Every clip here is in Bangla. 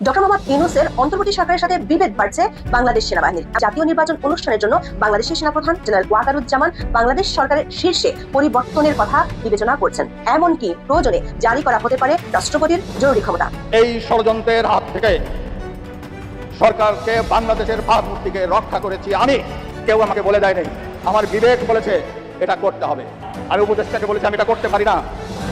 ডক্টর মোহাম্মদ ইউনুসের অন্তর্বর্তী সরকারের সাথে বিভেদ বাড়ছে বাংলাদেশ সেনাবাহিনীর। জাতীয় নির্বাচন অনুষ্ঠানের জন্য বাংলাদেশের সেনাপ্রধান জেনারেল ওয়াকারুজ্জামান বাংলাদেশ সরকারের শীর্ষে পরিবর্তনের কথা বিবেচনা করছেন। এমনকি প্রয়োজনে জারি করা হতে পারে রাষ্ট্রপতির জরুরি ক্ষমতা। এই ষড়যন্ত্রের হাত থেকে সরকারকে বাংলাদেশের ভাবমূর্তিকে রক্ষা করেছি আমি। কেউ আমাকে বলে দেয়নি আমার বিবেক বলেছে এটা করতে হবে। আমি উপদেষ্টাকে বলেছি আমি এটা করতে পারি না।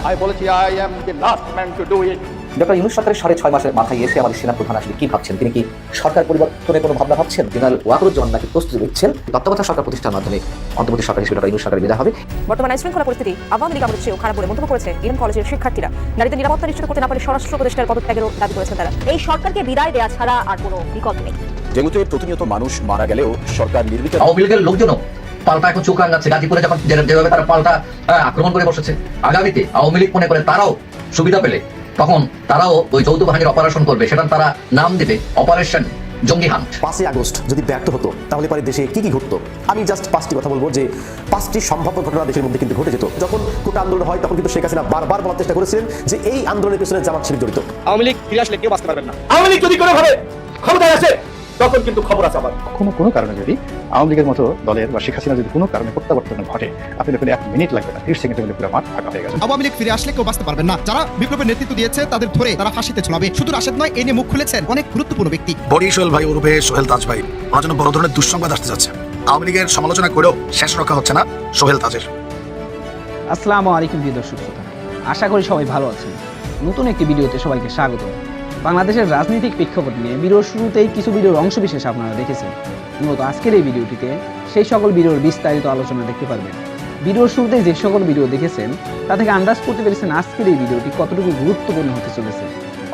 আমি বলেছি I am the last man to do it doctor Yunus সরকারের সাড়ে ছয় মাসের মাথায় এসে আমাদের সেনা প্রধান আসলে কি ভাবছেন? তিনি কি সরকার পরিবর্তনের কোনো ভাবনা ভাবছেন? জেনারেল ওয়াকরুজ্জামান নাকি প্রস্তুতি দিচ্ছেন তত্ত্বাবধায়ক সরকার প্রতিষ্ঠার মাধ্যমে অন্তর্বর্তী সরকার হিসেবে ডক্টর ইউনুস সরকারের বিদায় হবে বর্তমান আইন শৃঙ্খলা পরিস্থিতি আওয়ামী লীগ আমাদের চেয়েও খারাপ বলে মন্তব্য করেছে ইডেন কলেজের শিক্ষার্থীরা। নারীদের নিরাপত্তা নিশ্চিত করতে না পারে স্বরাষ্ট্র প্রতিষ্ঠার পদত্যাগেরও দাবি করেছেন তারা। এই সরকারকে বিদায় দেওয়া ছাড়া আর কোনো বিকল্প নেই। যেগুলোতে প্রতিনিয়ত মানুষ মারা গেলেও সরকার নির্বিচার আওয়ামী লীগের লোকজনও পাল্টা এখন চোখ রাঙাচ্ছে। গাজীপুরে যখন যেভাবে তারা পাল্টা আক্রমণ করে বসেছে আগামীতে আওয়ামী লীগ মনে করে তারাও সুবিধা পেলে তখন তারাও ওই যৌথ বাহিনীর অপারেশন করবে। সেটা তারা নাম দিবে অপারেশন জঙ্গি হান্ট পাঁচই আগস্ট যদি ব্যর্থ হতো তাহলে পরে দেশে কি কি ঘটতো? আমি জাস্ট পাঁচটি কথা বলব যে পাঁচটি সম্ভাব্য ঘটনা দেশের মধ্যে কিন্তু ঘটে যেত। যখন কোটা আন্দোলন হয় তখন কিন্তু শেখ হাসিনা বারবার বলার চেষ্টা করেছিলেন যে এই আন্দোলনের পেছনে জামাত শিবির জড়িত। আওয়ামী লীগ ফিরে আসলে কেউ বাঁচতে পারবেন না। আওয়ামী লীগ যদি কোনোভাবে ক্ষমতায় আসে তখন কিন্তু খবর আছে আমার। কোনো কোনো কারণে যদি আওয়ামী লীগের মতো দলের বা শেখ হাসিনা যদি কোনো কারণে প্রত্যাবর্তন ঘটে আপনি দেখুন এক মিনিট লাগবে না তিরিশ সেকেন্ডের মধ্যে পুরো মাঠ ফাঁকা হয়ে গেছে। আওয়ামী লীগ ফিরে আসলে কেউ বাঁচতে পারবেন না। যারা বিপ্লবের নেতৃত্ব দিয়েছে তাদের ধরে তারা ফাঁসিতে ঝোলাবে। শুধু রাশেদ নয় এ নিয়ে মুখ খুলেছেন অনেক গুরুত্বপূর্ণ ব্যক্তি। বরিশাল ভাই ওরূপে সোহেল তাজ ভাই ওনার জন্য বড় ধরনের দুঃসংবাদ আসতে যাচ্ছে। আওয়ামী লীগের সমালোচনা করেও শেষ রক্ষা হচ্ছে না সোহেল তাজের। আসসালামু আলাইকুম প্রিয় দর্শক শ্রোতা। আশা করি সবাই ভালো আছেন। নতুন একটি ভিডিওতে সবাইকে স্বাগত। বাংলাদেশের রাজনৈতিক প্রেক্ষাপট নিয়ে ভিডিওর শুরুতেই কিছু ভিডিওর অংশবিশেষ আপনারা দেখেছেন। মূলত আজকের এই ভিডিওটিতে সেই সকল ভিডিওর বিস্তারিত আলোচনা দেখতে পারবেন। ভিডিওর শুরুতেই যে সকল ভিডিও দেখেছেন, তা থেকে আন্দাজ করতে পেরেছেন আজকের এই ভিডিওটি কতটুকু গুরুত্বপূর্ণ হতে চলেছে।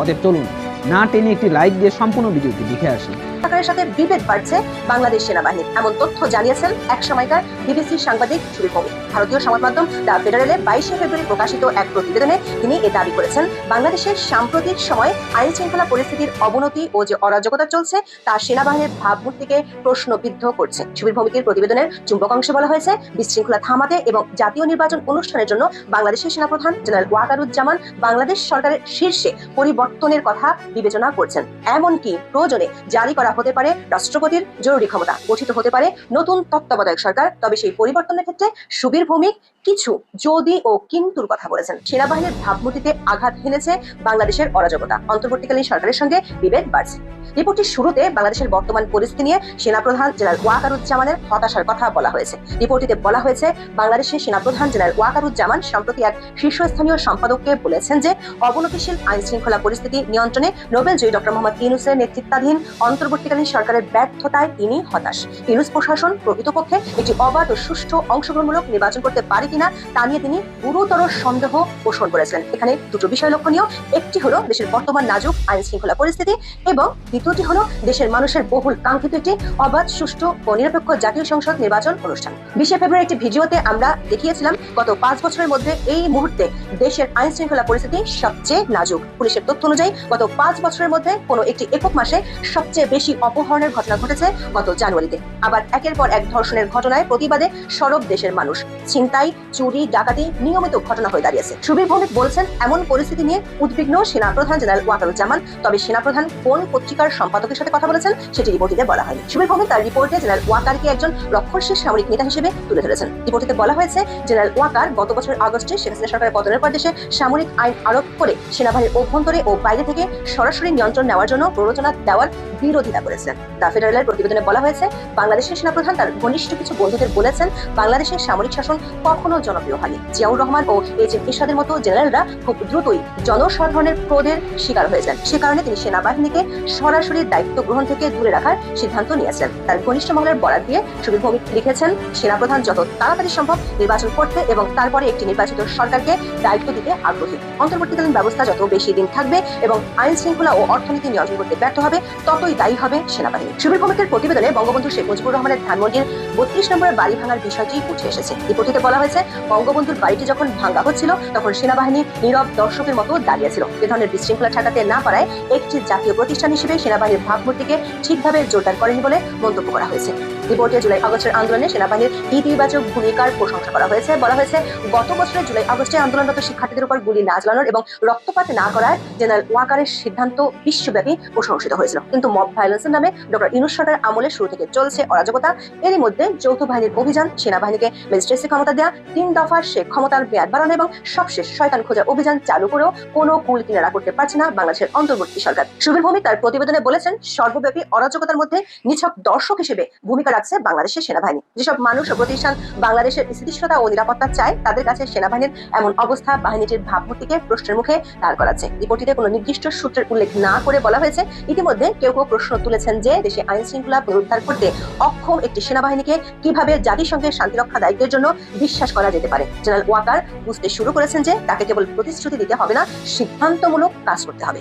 অতএব চলুন, না টেনে একটি লাইক দিয়ে সম্পূর্ণ ভিডিওটি দেখে আসি। সরকারের সাথে বিভেদ বাড়ছে বাংলাদেশ সেনাবাহিনীর। এমন তথ্য জানিয়েছেন এক সময়কার বিবিসি সাংবাদিক সুবীর ভৌমিক ভারতীয় সংবাদ মাধ্যম দ্য ফেডারেলে বাইশে ফেব্রুয়ারি প্রকাশিত এক প্রতিবেদনে তিনি এ দাবি করেছেন, বাংলাদেশের সাম্প্রতিক সময় আইন শৃঙ্খলা পরিস্থিতির অবনতি ও যে অরাজকতা চলছে, তা সেনাবাহিনীর ভাবমূর্তিকে প্রশ্নবিদ্ধ করছে। সুবীর ভৌমিকের প্রতিবেদনের চুম্বক অংশে বলা হয়েছে, বিশৃঙ্খলা থামাতে এবং জাতীয় নির্বাচন অনুষ্ঠানের জন্য বাংলাদেশের সেনাপ্রধান জেনারেল ওয়াকারুজ্জামান বাংলাদেশ সরকারের শীর্ষে পরিবর্তনের কথা বিবেচনা করছেন। এমনকি প্রয়োজনে জারি করা হতে পারে রাষ্ট্রপতির জরুরি ক্ষমতা। গঠিত হতে পারে নতুন তত্ত্বাবধায়ক সরকার, তবে সেই পরিবর্তনের ক্ষেত্রে সুবীর ভৌমিক কিছু যদি ও কিন্তুর কথা বলেছেন। সেনাবাহিনীর ভাবমূর্তিতে আঘাত হেনেছে বাংলাদেশের অরাজকতা। অন্তর্বর্তীকালীন সরকারের সঙ্গে বিভেদ বাড়ছে। রিপোর্টটির শুরুতে বাংলাদেশের বর্তমান পরিস্থিতি নিয়ে সেনাপ্রধান জেনারেল ওয়াকারুজ্জামানের হতাশার কথা বলা হয়েছে। রিপোর্টটিতে বলা হয়েছে বাংলাদেশের সেনাপ্রধান জেনারেল ওয়াকারুজ্জামান সম্প্রতি এক শীর্ষস্থানীয় সম্পাদককে বলেছেন যে, অবনতিশীল আইন শৃঙ্খলা পরিস্থিতি নিয়ন্ত্রণে নোবেল জয়ী ডক্টর মোহাম্মদ ইউনুসের নেতৃত্বাধীন অন্তর্বর্তীকালীন সরকারের ব্যর্থতায় তিনি হতাশ। ইউনুস প্রশাসন প্রকৃতপক্ষে একটি অবাধ ও সুষ্ঠু অংশগ্রহণমূলক নির্বাচন করতে পারে কিনা তা নিয়ে তিনি গুরুতর সন্দেহ পোষণ করেছিলেন। এখানে দুটো বিষয় লক্ষণীয়। একটি হলো দেশের বর্তমান নাজুক আইন শৃঙ্খলা পরিস্থিতি এবং দ্বিতীয়টি হলো দেশের মানুষের বহুল কাঙ্ক্ষিত একটি অবাধ, সুষ্ঠু ও নিরপেক্ষ জাতীয় সংসদ নির্বাচন অনুষ্ঠান। বিশে ফেব্রুয়ারি একটি ভিডিওতে আমরা দেখিয়েছিলাম গত পাঁচ বছরের মধ্যে এই মুহূর্তে দেশের আইন শৃঙ্খলা পরিস্থিতি সবচেয়ে নাজুক। পুলিশের তথ্য অনুযায়ী গত পাঁচ বছরের মধ্যে কোনো একটি একক মাসে সবচেয়ে বেশি অপহরণের ঘটনা ঘটেছে গত জানুয়ারিতে। আবার একের পর এক ধর্ষণের ঘটনায় প্রতিবাদে সরব দেশের মানুষ। ছিনতাই, চুরি, ডাকাতি নিয়মিত ঘটনা হয়ে দাঁড়িয়েছে। সুবীর ভৌমিক বলছেন, এমন পরিস্থিতি নিয়ে উদ্বিগ্ন সেনাপ্রধান জেনারেল ওয়াকারুজ্জামান। তবে সেনাপ্রধান কোন পত্রিকার সম্পাদকের সাথে কথা বলেছেন, সেটি রিপোর্টিতে বলা হয়নি। সুবীর ভৌমিক তার রিপোর্টে জেনারেল ওয়াকারকে একজন রক্ষণশীল সামরিক নেতা হিসেবে তুলে ধরেছেন। রিপোর্টিতে বলা হয়েছে, জেনারেল ওয়াকার গত বছর আগস্টে শেখ সরকারের পতনের পর দেশে সামরিক আইন আরোপ করে সেনাবাহিনীর অভ্যন্তরে ও বাইরে থেকে সরাসরি নিয়ন্ত্রণ নেওয়ার জন্য প্ররোচনা দেওয়ার বিরোধিতা করেছেন দ্য ফেডারেলের প্রতিবেদনে বলা হয়েছে, বাংলাদেশের সেনাপ্রধান তার ঘনিষ্ঠ কিছু বন্ধুদের বলেছেন, বাংলাদেশের সামরিক শাসন কখনো জনপ্রিয় হয়নি। জিয়াউর রহমান ও এইচ এম ইরশাদের মতো জেনারেলরা খুব দ্রুতই জনসাধারণের ক্রোধের শিকার হয়েছেন সে কারণে তিনি সেনাবাহিনীকে সরাসরি দায়িত্ব গ্রহণ থেকে দূরে রাখার সিদ্ধান্ত নিয়েছেন। তার ঘনিষ্ঠ মহলের বরাদ দিয়ে সুবীর ভৌমিক লিখেছেন, সেনাপ্রধান যত তাড়াতাড়ি সম্ভব নির্বাচন করতে এবং তারপরে একটি নির্বাচিত সরকারকে দায়িত্ব দিতে আগ্রহী। অন্তর্বর্তীকালীন ব্যবস্থা যত বেশি দিন থাকবে এবং আইন শৃঙ্খলা ও অর্থনীতি নিয়ন্ত্রণ করতে ব্যর্থ হবে, ততই দায়ী হবে সেনাবাহিনী। সুবীর ভৌমিকের প্রতিবেদনে বঙ্গবন্ধু শেখ মুজিবুর রহমানের ধানমন্ডির বত্রিশ নম্বরের বাড়ি ভাঙার বিষয়টি উঠে এসেছে। রিপোর্টিতে বলা হয়েছে, বঙ্গবন্ধুর বাড়িটি যখন ভাঙ্গা হচ্ছিল, তখন সেনাবাহিনী নীরব দর্শকের মতো দাঁড়িয়েছিল। এ ধরনের বিশৃঙ্খলা ঠেকাতে না পারায় একটি জাতীয় প্রতিষ্ঠান হিসেবে সেনাবাহিনীর ভাবমূর্তিকে ঠিকভাবে জোরদার করেনি বলে মন্তব্য করা হয়েছে। রিপোর্টে জুলাই আগস্টের আন্দোলনে সেনাবাহিনীর ইতিবাচক ভূমিকার প্রশংসা করা হয়েছে। বলা হয়েছে, গত বছরের জুলাই আগস্টে আন্দোলনরত শিক্ষার্থীদের উপর গুলি না চালানোর এবং রক্তপাত না করার জেনারেল ওয়াকারের সিদ্ধান্ত বিশ্বব্যাপী প্রশংসিত হয়েছিল। কিন্তু মব ভায়োলেন্সের নামে ডক্টর ইনুস সরকার আমলে শুরু থেকে চলছে অরাজকতা। এরই মধ্যে যৌথ বাহিনীর অভিযান, সেনাবাহিনীকে ম্যাজিস্ট্রেসি ক্ষমতা দেওয়া তিন দফার সে ক্ষমতার মেয়াদ বাড়ানো এবং সবশেষ শয়তান খোঁজা অভিযান চালু করেও কোনো কুল কিনারা করতে পারছে না বাংলাদেশের অন্তর্বর্তী সরকার। সুবীর ভৌমিক তার প্রতিবেদনে বলেছেন, সর্বব্যাপী অরাজকতার মধ্যে নিছক দর্শক হিসেবে ভূমিকা রাখছে বাংলাদেশের সেনাবাহিনী। যেসব মানুষ ও প্রতিষ্ঠান বাংলাদেশের স্থিতিশীলতা ও নিরাপত্তা চায়, তাদের কাছে সেনাবাহিনীর এমন অবস্থা বাহিনীটির ভাবমূর্তিকে প্রশ্নের মুখে দাঁড় করাচ্ছে। রিপোর্টটিতে কোনো নির্দিষ্ট সূত্রের উল্লেখ না করে বলা হয়েছে, ইতিমধ্যে কেউ কেউ প্রশ্ন তুলেছেন যে দেশে আইন শৃঙ্খলা পুনরুদ্ধার করতে অক্ষম একটি সেনাবাহিনীকে কীভাবে জাতিসংঘের শান্তিরক্ষা দায়িত্বের জন্য বিশ্বাস করা যেতে পারে। জেনারেল ওয়াকার বুঝতে শুরু করেছেন যে তাকে কেবল প্রতিশ্রুতি দিতে হবে না, সিদ্ধান্তমূলক কাজ করতে হবে।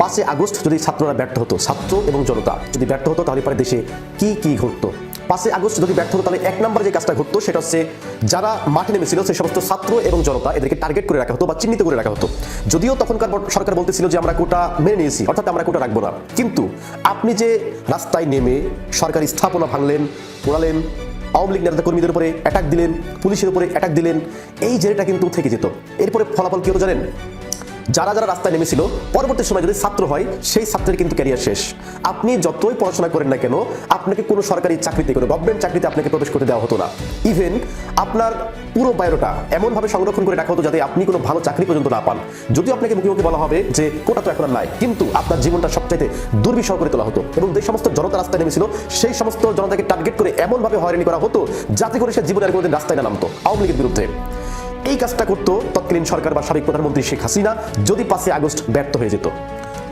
পাঁচই আগস্ট যদি ছাত্ররা ব্যর্থ হতো, ছাত্র এবং জনতা যদি ব্যর্থ হতো, তাহলে পরে দেশে কি কি ঘটতো? পাঁচই আগস্ট যদি ব্যর্থ হতো, তাহলে এক নম্বরে যে কাজটা ঘটতো, সেটা হচ্ছে যারা মাঠে নেমেছিল সেই সমস্ত ছাত্র এবং জনতা এদেরকে টার্গেট করে রাখা হতো বা চিহ্নিত করে রাখা হতো। যদিও তখনকার সরকার বলতেছিল যে আমরা কোটা মেনে নিয়েছি, অর্থাৎ আমরা কোটা রাখব না। কিন্তু আপনি যে রাস্তায় নেমে সরকারি স্থাপনা ভাঙলেন, পোড়ালেন, আওয়ামী লীগ নেতা কর্মীদের উপরে অ্যাটাক দিলেন, পুলিশের উপরে অ্যাটাক দিলেন, এই জেরেটা কিন্তু থেকে যেত। এরপরে ফলাফল কি হতো জানেন? যারা যারা রাস্তায় নেমেছিল, পরবর্তী সময় যদি ছাত্র হয়, সেই ছাত্রের কিন্তু ক্যারিয়ার শেষ। আপনি যতই পড়াশোনা করেন না কেন, আপনাকে কোনো সরকারি চাকরিতে, কোনো গভর্নমেন্ট চাকরিতে আপনাকে প্রবেশ করতে দেওয়া হতো না। ইভেন আপনার পুরো বায়োটা এমনভাবে সংরক্ষণ করে রাখা হতো যাতে আপনি কোনো ভালো চাকরি পর্যন্ত না পান। যদিও আপনাকে মুখে মুখে বলা হবে যে, কোটা তো এখন নাই, কিন্তু আপনার জীবনটা সবচাইতে দুর্বিষহ করে তোলা হতো এবং যে সমস্ত জনতা রাস্তায় নেমেছিল, সেই সমস্ত জনতাকে টার্গেট করে এমনভাবে হয়রানি করা হতো, যাতে করে সে জীবনের কোনোদিন রাস্তায় না নামতো। আওয়ামী লীগের বিরুদ্ধে। এই কাজটা করতো তৎকালীন সরকার বা সাবেক প্রধানমন্ত্রী শেখ হাসিনা, যদি পাঁচই আগস্ট ব্যর্থ হয়ে যেত।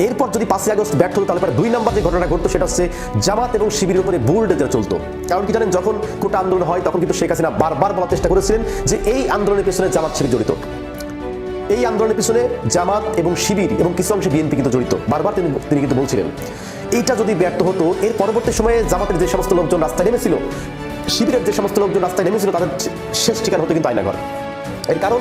এরপর যদি পাঁচই আগস্ট ব্যর্থ হতো, তাহলে দুই নম্বর যে ঘটনাটা ঘটতো, সেটা হচ্ছে জামাত এবং শিবিরের উপরে বুল ডেজা চলতো। কারণ কি জানেন, যখন কোটা আন্দোলন হয়, তখন কিন্তু শেখ হাসিনা বারবার বলার চেষ্টা করেছিলেন যে এই আন্দোলনের পেছনে জামাত শিবির জড়িত। এই আন্দোলনের পিছনে জামাত এবং শিবির এবং কিছু অংশে বিএনপি কিন্তু জড়িত। বারবার তিনি তিনি কিন্তু বলছিলেন। এইটা যদি ব্যর্থ হতো, এর পরবর্তী সময়ে জামাতের যে সমস্ত লোকজন রাস্তায় নেমেছিল, শিবিরের যে সমস্ত লোকজন রাস্তায় নেমেছিল, তাদের শেষ ঠিকানা হতো কিন্তু আয়নাঘর। এর কারণ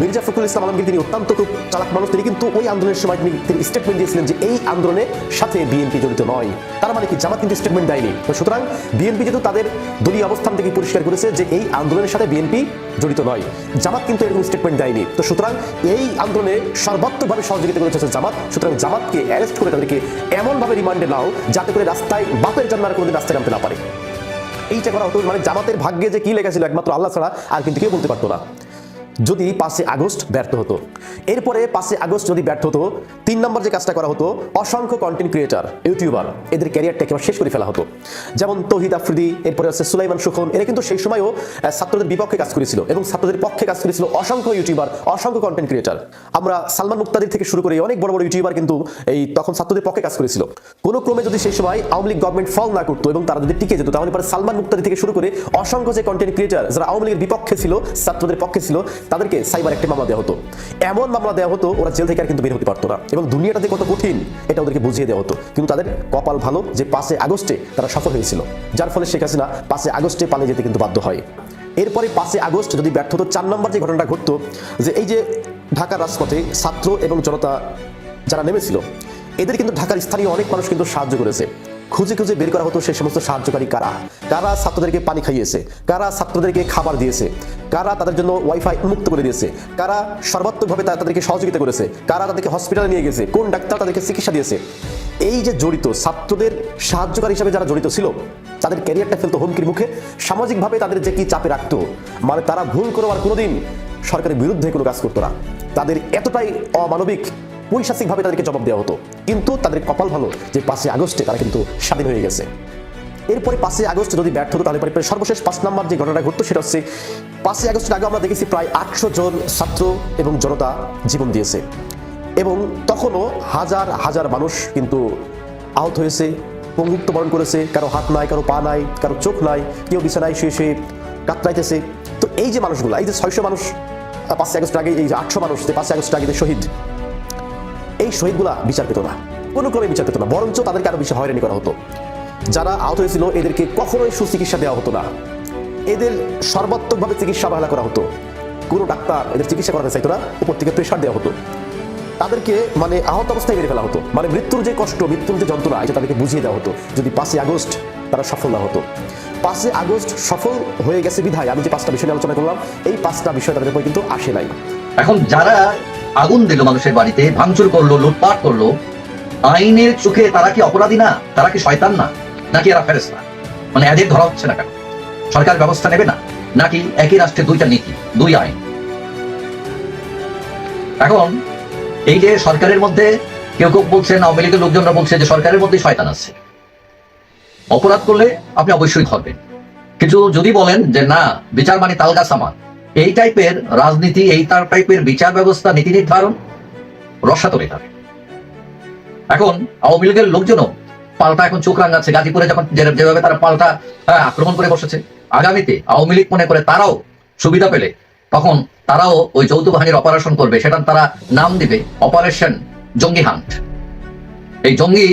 মির্জা ফখরুল ইসলাম আলমগীর তিনি অত্যন্ত খুব চালাক মানুষ। তিনি কিন্তু ওই আন্দোলনের সময় তিনি তিনি স্টেটমেন্ট দিয়েছিলেন যে এই আন্দোলনের সাথে বিএনপি জড়িত নয়। তার মানে কি? জামাত কিন্তু স্টেটমেন্ট দেয়নি। সুতরাং বিএনপি যেহেতু তাদের দলীয় অবস্থান থেকে পরিষ্কার করেছে যে এই আন্দোলনের সাথে বিএনপি জড়িত নয়। জামাত কিন্তু এরকম স্টেটমেন্ট দেয়নি। তো সুতরাং এই আন্দোলনে সর্বাত্মকভাবে সহযোগিতা করেছে জামাত। সুতরাং জামাতকে অ্যারেস্ট করে তাদেরকে এমনভাবে রিমান্ডে নাও যাতে করে রাস্তায় বাপের জন্য আর কোনোদিন রাস্তায় নামতে না পারে। এইটা করা হতো মানে জামাতের ভাগ্যে যে কি লেখা ছিল একমাত্র আল্লাহ ছাড়া আর কিন্তু কেউ বলতে পারতো না। যদি পাঁচে আগস্ট ব্যর্থ হতো। এরপরে পাঁচে আগস্ট যদি ব্যর্থ হতো, তিন নম্বর যে কাজটা করা হতো, অসংখ্য কন্টেন্ট ক্রিয়েটার ইউটিউবার এদের ক্যারিয়ারটা একেবারে শেষ করে ফেলা হতো। যেমন তহিদ আফ্রিদি, এরপরে হচ্ছে সুলাইমান সুখন, এরা কিন্তু সেই সময়ও ছাত্রদের বিপক্ষে কাজ করেছিল এবং ছাত্রদের পক্ষে কাজ করেছিল অসংখ্য ইউটিউবার অসংখ্য কন্টেন্ট ক্রিয়েটার আমরা সালমান মুক্তাদির থেকে শুরু করে অনেক বড় বড় ইউটিউবার কিন্তু এই তখন ছাত্রদের পক্ষে কাজ করেছিল। কোনো ক্রমে যদি সেই সময় আওয়ামী লীগ গভর্নমেন্ট ফল না করতো এবং তারা যদি টিকে যেত, তাহলে পরে সালমান মুক্তাদি থেকে শুরু করে অসংখ্য যে কন্টেন্ট ক্রিয়েটার যারা আওয়ামী লীগের বিপক্ষে ছিল, ছাত্রদের পক্ষে ছিল তাদেরকে সাইবার একটা মামলা দেওয়া হতো। এমন মামলা দেওয়া হতো, ওরা জেল থেকে আর কিন্তু বের হতে পারতো না। এবং দুনিয়াটা যে কত কঠিন, এটা ওদেরকে বুঝিয়ে দেওয়া হতো। কিন্তু তাদের কপাল ভালো যে পাঁচে আগস্টে তারা সফল হয়েছিল। যার ফলে শেখ হাসিনা পাঁচে আগস্টে পালিয়ে যেতে কিন্তু বাধ্য হয়। এরপরে পাঁচে আগস্ট যদি ব্যর্থ হতো, চার নম্বর যে ঘটনাটা ঘটতো, যে এই যে ঢাকার রাজপথে ছাত্র এবং জনতা যারা নেমেছিল, এদের কিন্তু ঢাকার স্থানীয় অনেক মানুষ কিন্তু সাহায্য করেছে। খুঁজে খুঁজে বের করা হতো সেই সমস্ত সাহায্যকারী কারা? কারা ছাত্রদেরকে পানি খাইয়েছে? কারা ছাত্রদেরকে খাবার দিয়েছে? কারা তাদের জন্য ওয়াইফাই উন্মুক্ত করে দিয়েছে? কারা সর্বাত্মকভাবে তাদেরকে সহযোগিতা করেছে? কারা তাদেরকে হসপিটালে নিয়ে গেছে? কোন ডাক্তার তাদেরকে চিকিৎসা দিয়েছে? এই যে জড়িত ছাত্রদের সাহায্যকারী হিসাবে যারা জড়িত ছিল, তাদের ক্যারিয়ারটা ফেলতো হুমকির মুখে, সামাজিকভাবে তাদের যে কি চাপে রাখতো মানে তারা ভুল করে আর কোনোদিন সরকারের বিরুদ্ধে কোনো কাজ করতো না। তাদের এতটাই অমানবিক পৈশাচিকভাবে তাদেরকে জবাব দেওয়া হতো। কিন্তু তাদের কপাল ভালো যে পাঁচই আগস্টে তারা কিন্তু স্বাধীন হয়ে গেছে। এরপরে পাঁচই আগস্ট যদি ব্যর্থ হতো, তাহলে পরে সর্বশেষ পাঁচ নম্বর যে ঘটনাটা ঘটতো, সেটা হচ্ছে পাঁচই আগস্টের আগে আমরা দেখেছি প্রায় আটশো জন ছাত্র এবং জনতা জীবন দিয়েছে। এবং তখনও হাজার হাজার মানুষ কিন্তু আহত হয়েছে পঙ্গুত্ব বরণ করেছে, কারও হাত নাই, কারও পা নাই, কারও চোখ নাই, কেউ বিছানায় শুয়ে শুয়ে কাতরাইতেছে। তো এই যে মানুষগুলো, এই যে ছয়শো মানুষ, পাঁচই আগস্ট আগে এই যে আটশো মানুষ যে পাঁচই আগস্ট আগে শহীদ এই শহীদগুলা বিচার পেত না। কোনো ক্রমে বিচার পেত না, বরঞ্চ তাদেরকে আরও বেশি হয়রানি করা হতো। যারা আহত হয়েছিল, এদেরকে কখনোই সুচিকিৎসা দেওয়া হতো না। এদের সর্বাত্মকভাবে চিকিৎসা অবহেলা করা হতো। কোনো ডাক্তার এদের চিকিৎসা করাতে চাইতো না, উপর থেকে প্রেশার দেওয়া হতো। তাদেরকে মানে আহত অবস্থায় মেরে ফেলা হতো। মানে মৃত্যুর যে কষ্ট, মৃত্যুর যে যন্ত্রণা, এটা তাদেরকে বুঝিয়ে দেওয়া হতো যদি পাঁচই আগস্ট তারা সফল না হতো। পাঁচই আগস্ট সফল হয়ে গেছে বিধায়, আমি যে পাঁচটা বিষয় নিয়ে আলোচনা করলাম, এই পাঁচটা বিষয় তাদের উপরে কিন্তু আসে নাই। এখন যারা আগুন দিল মানুষের বাড়িতে, ভাঙচুর করল, লুটপাট করল। আইনের চোখে তারা কি অপরাধী না? তারা কি শয়তান না? নাকি এরা ফেরেস্তা মানে এদের ধরা হচ্ছে না কেন? সরকার ব্যবস্থা নেবে না? নাকি একই রাষ্ট্রে দুইটা নীতি, দুই আইন? এখন, এই যে সরকারের মধ্যে কেউ কেউ বলছেন, আওয়ামী লীগের লোকজনরা বলছে যে সরকারের মধ্যে শয়তান আছে। অপরাধ করলে আপনি অবশ্যই ধরবেন। কিন্তু যদি বলেন যে না, বিচার মানে তালগাছ আমার এই টাইপের রাজনীতি এই তার টাইপের বিচার ব্যবস্থা নীতি নির্ধারণ রসাতলে থাকে এখন আওয়ামী লীগের লোকজনও পাল্টা এখন চোখ রাঙাচ্ছে। গাজীপুরে যখন যেভাবে তারা পাল্টা হ্যাঁ, আক্রমণ করে বসেছে আগামীতে আওয়ামী লীগ মনে করে তারাও সুবিধা পেলে তখন তারাও ওই যৌথ বাহিনীর অপারেশন করবে। সেটা তারা নাম দিবে অপারেশন জঙ্গি হান্ট এই জঙ্গি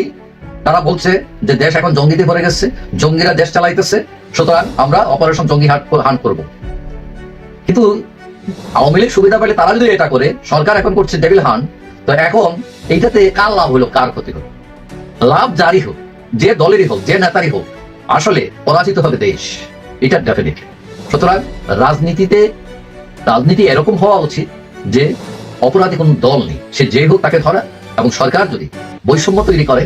তারা বলছে যে দেশ এখন জঙ্গিতে ভরে গেছে জঙ্গিরা দেশ চালাইতেছে সুতরাং আমরা অপারেশন জঙ্গি হান্ট হান্ট করব। কিন্তু আওয়ামী লীগ সুবিধা পেলে তারা যদি এটা করে, সরকার এখন করছে ডেভিল হান তো এখন এইটাতে কার লাভ হলো, কার ক্ষতি হলো? লাভ জারি হোক, যে দলেরই হোক, যে নেতারই হোক, আসলে পরাজিত হবে দেশ, এটা ডেফিনেট সুতরাং রাজনীতিতে, রাজনীতি এরকম হওয়া উচিত যে অপরাধী কোনো দল নেই, সে যে হোক তাকে ধরা, এবং সরকার যদি বৈষম্য তৈরি করে,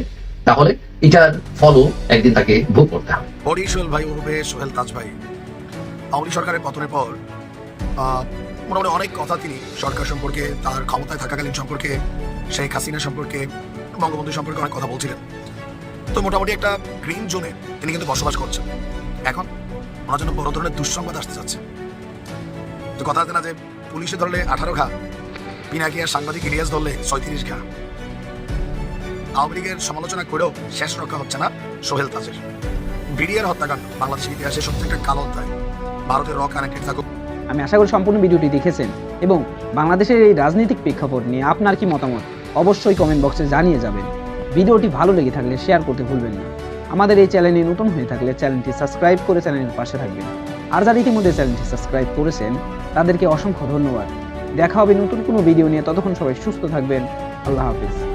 তাহলে এটার ফলও একদিন তাকে ভোগ করতে হবে। সোহেল ভাই ওরফে সোহেল তাজ ভাই, আওয়ামী সরকারের পতনের পর মোটামুটি অনেক কথা তিনি সরকার সম্পর্কে, তার ক্ষমতায় থাকাকালীন সম্পর্কে, শেখ হাসিনা সম্পর্কে, বঙ্গবন্ধু সম্পর্কে অনেক কথা বলছিলেন। তো মোটামুটি একটা গ্রিন জোনে তিনি কিন্তু বসবাস করছেন। এখন ওনার জন্য বড় ধরনের দুঃসংবাদ আসতে যাচ্ছে। তো কথা আছে না যে, পুলিশে ধরলে আঠারো ঘা পিনাকি আর সাংবাদিক ইলিয়াস ধরলে ছয়ত্রিশ ঘা। আওয়ামী লীগের সমালোচনা করেও শেষ রক্ষা হচ্ছে না সোহেল তাজের। বিডিআর হত্যাকাণ্ড বাংলাদেশের ইতিহাসে সত্যি একটা কালো অধ্যায়। ভারতের র কানেক্টেড থাকুক। আমি আশা করি সম্পূর্ণ ভিডিওটি দেখেছেন। এবং বাংলাদেশের এই রাজনৈতিক প্রেক্ষাপট নিয়ে আপনার কি মতামত? অবশ্যই কমেন্ট বক্সে জানিয়ে যাবেন। ভিডিওটি ভালো লেগে থাকলে শেয়ার করতে ভুলবেন না। আমাদের এই চ্যানেলে নতুন হয়ে থাকলে চ্যানেলটি সাবস্ক্রাইব করে চ্যানেলের পাশে থাকবেন। আর যারা ইতিমধ্যে চ্যানেলটি সাবস্ক্রাইব করেছেন, তাদেরকে অসংখ্য ধন্যবাদ। দেখা হবে নতুন কোনো ভিডিও নিয়ে। ততক্ষণ সবাই সুস্থ থাকবেন। আল্লাহ হাফিজ।